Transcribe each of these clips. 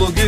look.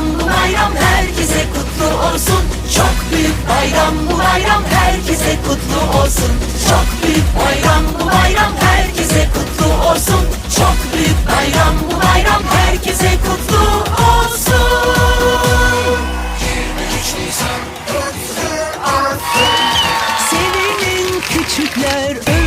bayram bu bayram herkese kutlu olsun. Çok büyük bayram bu bayram herkese kutlu olsun. Çok büyük bayram bu bayram herkese kutlu olsun. Çok büyük bayram bu bayram herkese kutlu olsun. 23 Nisan Sevenin küçükler